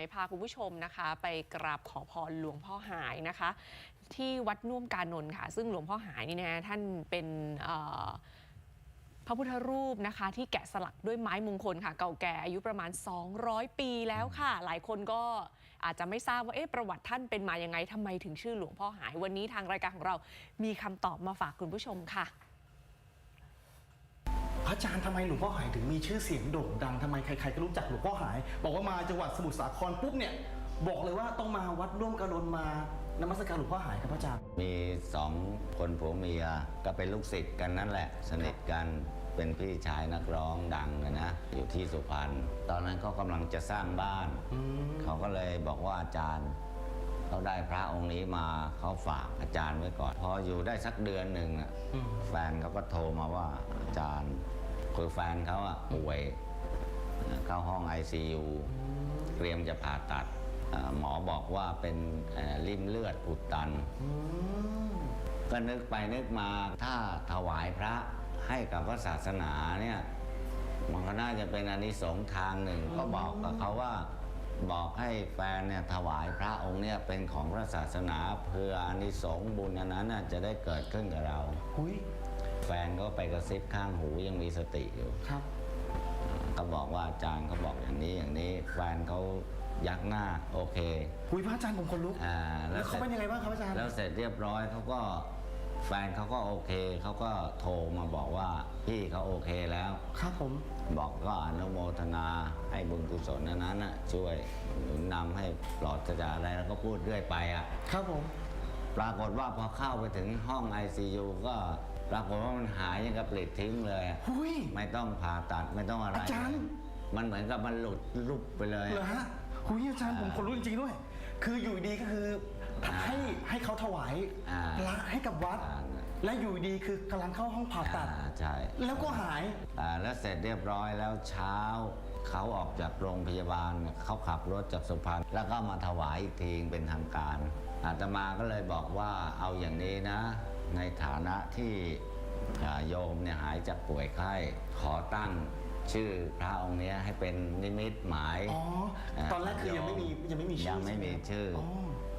มพาคุณผู้ชมนะคะ ไปกราบขอพรหลวงพ่อหายนะคะ ที่วัดน่วมกานนท์ค่ะ ซึ่งหลวงพ่อหายนี่นะท่านเป็นพระพุทธรูปนะคะ ที่แกะสลักด้วยไม้มงคลค่ะ เก่าแก่อายุประมาณ 200 ปีแล้วค่ะ หลายคนก็อาจจะไม่ทราบว่าเอ๊ะประวัติท่านเป็นมายังไงทำไมถึงชื่อหลวงพ่อหายวันนี้ทางรายการของเรามีคำตอบมาฝากคุณผู้ชมค่ะ ระอาจารย์ทำไมหลวงพ่อหายถึงมีชื่อเสียงโด่งดังทำไมใครๆก็รู้จักหลวงพ่อหาย บอกว่ามาจังหวัดสมุทรสาครปุ๊บเนี่ยบอกเลยว่าต้องมาวัดร่วมกระดนมานมัสการหลวงพ่อหายครับพระอาจารย์ มีสองคนผัวเมียก็เป็นลูกศิษย์กันนั่นแหละ สนิทกันเป็นพี่ชายนักร้องดังนะนะอยู่ที่สุพรรณตอนนั้นเขากำลังจะสร้างบ้านเขาก็เลยบอกว่าอาจารย์เขาได้พระองค์นี้มาเขาฝากอาจารย์ไว้ก่อน พออยู่ได้สักเดือนหนึ่งอะ อืม แฟนเขาก็โทรมาว่าอาจารย์ คือแฟนเขาอะป่วยเข้าห้อง ICU เตรียมจะผ่าตัดหมอบอกว่าเป็นริ่มเลือดอุดตัน ก็นึกไปนึกมาถ้าถวายพระให้กับพระศาสนาเนี่ยมันก็น่าจะเป็นอานิสงส์ทางหนึ่ง ก็บอกกับเขาว่าบอกให้แฟนเนี่ยถวายพระองค์เนี่ยเป็นของพระศาสนาเพื่ออานิสงส์บุญอันนั้นน่ะจะได้เกิดขึ้นกับเราหุย แฟนก็ไปกระซิบข้างหูยังมีสติอยู่ ครับ ก็บอกว่าอาจารย์เขาบอกอย่างนี้อย่างนี้แฟนเขายักหน้าโอเคหุยพระอาจารย์ผมคนลุก อ่าแล้วเขาเป็นยังไงบ้างครับอาจารย์ แล้วเสร็จเรียบร้อยเขาก็แฟนเขาก็โอเคเขาก็โทรมาบอกว่าพี่เขาโอเคแล้ว ครับผม บอกก็อนุโมทนาให้บุญกุศลนั้นนั้นน่ะช่วยหนุนนำให้ปลอดจากอะไรแล้วก็พูดเรื่อยไปอะ ครับผม ปรากฏว่าพอเข้าไปถึงห้อง ICU ก็ ปรากฏว่ามันหายยังกับปลิดทิ้งเลยอะหุยไม่ต้องผ่าตัดไม่ต้องอะไรอาจารย์ มันเหมือนกับมันหลุดลุบไปเลยเหรอฮะหุยอาจารย์ผมคนลุกจริงๆด้วย คืออยู่ดีก็คือให้ให้เขาถวายอ่าพระให้กับวัด อ่า และอยู่ดีคือกำลังเข้าห้องผ่าตัด อ่าใช่ แล้วก็หาย อ่าแล้วเสร็จเรียบร้อยแล้วเช้า เขาออกจากโรงพยาบาลเนี่ยเขาขับรถจากสุพรรณแล้วก็มาถวายอีกทีเป็นทางการอาตมาก็เลยบอกว่าเอาอย่างนี้นะ ในฐานะที่อ่าโยมเนี่ยหายจากป่วยไข้ขอตั้งชื่อพระองค์เนี้ยให้เป็นนิมิตหมายอ๋อตอนแรกคือยังไม่มียังไม่มีชื่อยังไม่มีชื่ออ๋อ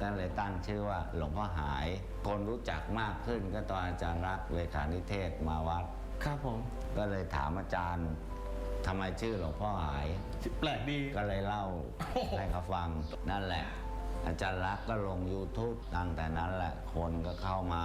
ก็เลยตั้งชื่อว่าหลวงพ่อหาย คนรู้จักมากขึ้นก็ตอนอาจารย์รักษณ์เลขานิเทศมาวัด ครับผม ก็เลยถามอาจารย์ทำไมชื่อหลวงพ่อหาย แปลกดี ก็เลยเล่าโอ้โหให้เขาฟังนั่นแหละ อาจารย์รักษณ์ก็ลง YouTube ตั้งแต่นั้นแหละคนก็เข้ามา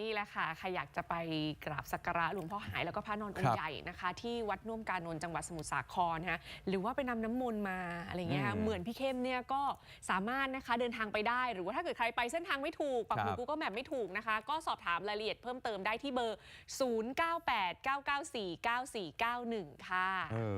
นี่แหละค่ะ ใครอยากจะไปกราบสักการะหลวงพ่อหายแล้วก็พระนอนองครัค์บใหญ่นะคะ ที่วัดน่วมกานนท์จังหวัดสมุทรสาครนะคะหรือว่าไปนำน้ำมนต์มาอะไรเงี้ยอืมเหมือนพี่เข้มเนี่ยก็สามารถนะคะเดินทางไปได้ หรือว่าถ้าเกิดใครไปเส้นทางไม่ถูกปักหมุดครับกูก็แบบไม่ถูกนะคะ ก็สอบถามรายละเอียดเพิ่มเติมได้ที่เบอร์ 0989949491 ค่ะเออ